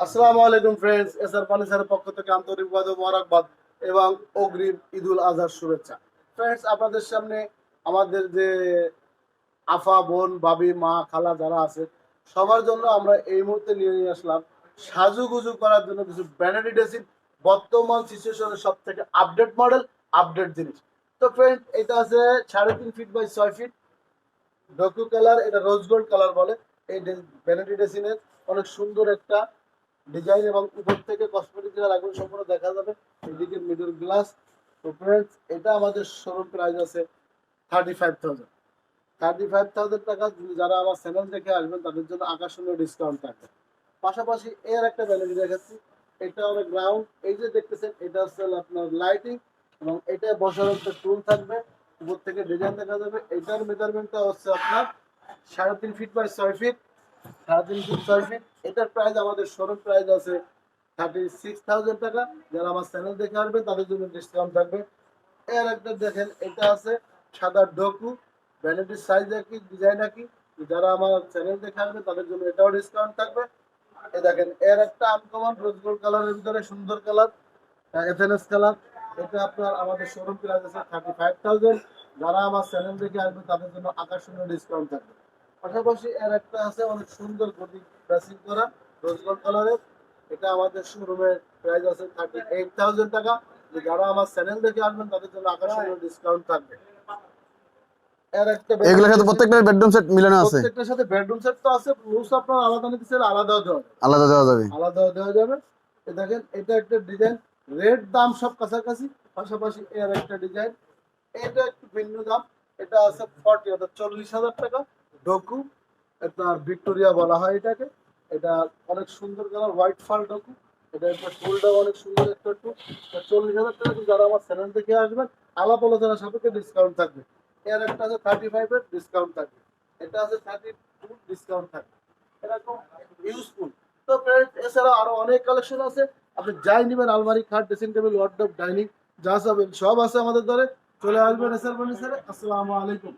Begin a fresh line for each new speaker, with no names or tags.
আসসালামু আলাইকুম friends SR ফার্নিচারের পক্ষ থেকে আন্তরিকভাবে মোবারকবাদ এবং অগ্রিম ঈদুল আজহার শুভেচ্ছা। ফ্রেন্ডস আপনাদের সামনে আমাদের যে আফা, বোন বাবি মা, খালা যারা আছে, সবার জন্য আমরা এই মুহূর্তে নিয়ে নিয়ে আসলাম সাজুগুজু করার জন্য কিছু ব্যানারি ড্রেসিং বর্তমান সিচুয়েশনের সব থেকে আপডেট মডেল আপডেট জিনিস। তো ফ্রেন্ড এটা আছে সাড়ে তিন ফিট বাই ছয় ফিট ডকু কালার এটা রোজ গোল্ড কালার বলে, এই ভ্যানিটি ড্রেসিনের অনেক সুন্দর একটা ডিজাইন এবং উপর থেকে কসমেটিক যেটা রাখবেন সম্পূর্ণ দেখা যাবে এদিকে মিডল গ্লাস তো ফ্রেন্ডস এটা আমাদের শোরুম প্রাইস আছে thirty five thousand thirty five thousand টাকা যারা আমার চ্যানেল দেখে আসবেন, তাদের জন্য আকর্ষণীয় ডিসকাউন্ট থাকবে। পাশাপাশি এর একটা ভ্যালিডি দেখাচ্ছি, এটা অনেক গ্রাউন্ড এই যে দেখতেছেন, এটা হচ্ছে আপনার লাইটিং এবং এটা বসার একটা টুল থাকবে, উপর থেকে ডিজাইন দেখা যাবে, এটার মেজারমেন্টটা হচ্ছে আপনার সাড়ে তিন ফিট বাই ছয় ফিট এটার প্রাইস আমাদের শোরুম প্রাইস আছে থার্টি টাকা। যারা আমার চ্যানেল দেখে আসবে, তাদের জন্য ডিসকাউন্ট থাকবে। এর একটা দেখেন, এটা আছে সাদা ডকু সাইজ একই ডিজাইন একই যারা আমার চ্যানেল দেখে আসবে, তাদের জন্য এটাও ডিসকাউন্ট থাকবে। এ দেখেন, এর একটা আনকমন রোজ গোল্ড কালারের ভিতরে সুন্দর কালার এথেনএস কালার এটা আপনার আমাদের শোরুম প্রাইস আছে থার্টি ফাইভ থাউজেন্ড যারা আমার চ্যানেল দেখে আসবে, তাদের জন্য আকর্ষণীয় ডিসকাউন্ট থাকবে। পাশাপাশি এর একটা আছে অনেক সুন্দর গদি ড্রেসিং করা রোজ গোল্ড কালারের এটা আমাদের শোরুমের প্রাইস আছে থার্টি এইট থাউজেন্ড টাকা। যে যারা আমার চ্যানেল দেখে আসবেন তাদের জন্য আকর্ষণীয় ডিসকাউন্ট থাকবে। এর একটা
এগুলোর সাথে প্রত্যেকটা বেডরুম সেট মিলানো আছে।
প্রত্যেকটার সাথে বেডরুম সেট তো আছে রুমস আপনার আলাদা নিতে চাইলে আলাদাও দেওয়া
আলাদা দেওয়া যাবে।
আলাদা দেওয়া যাবে। এ দেখেন এটা একটা ডিজাইন রেট দাম সব কাছাকাছি পাশাপাশি এর একটা ডিজাইন এটা একটু ভিন্ন দাম এটা আছে ফর্টি অর্থাৎ চল্লিশ হাজার টাকা। ডকু আপনার ভিক্টোরিয়া বলা হয় এটাকে। এটা অনেক সুন্দর কালার হোয়াইট ফাল ডকু। এটা একটা ফুলটাও অনেক সুন্দর, একটা টু। চল্লিশ হাজার টাকা যারা আমার চ্যানেল থেকে আসবেন, আলাপ আলোচনা সাপেক্ষে ডিসকাউন্ট থাকবে। এর একটা আছে থার্টি ফাইভের ডিসকাউন্ট থাকবে। এটা আছে থার্টি টু ডিসকাউন্ট থাকবে। এরকম ইউজফুল তো এছাড়া আরও অনেক কালেকশন আছে। আপনি যাই নেবেন, আলমারি, খাট ড্রেসিং টেবিল ওয়ার্ডরোব ডাইনিং যা চাবেন, সব আছে আমাদের দ্বারে চলে আসবেন এসআর আসসালামু আলাইকুম।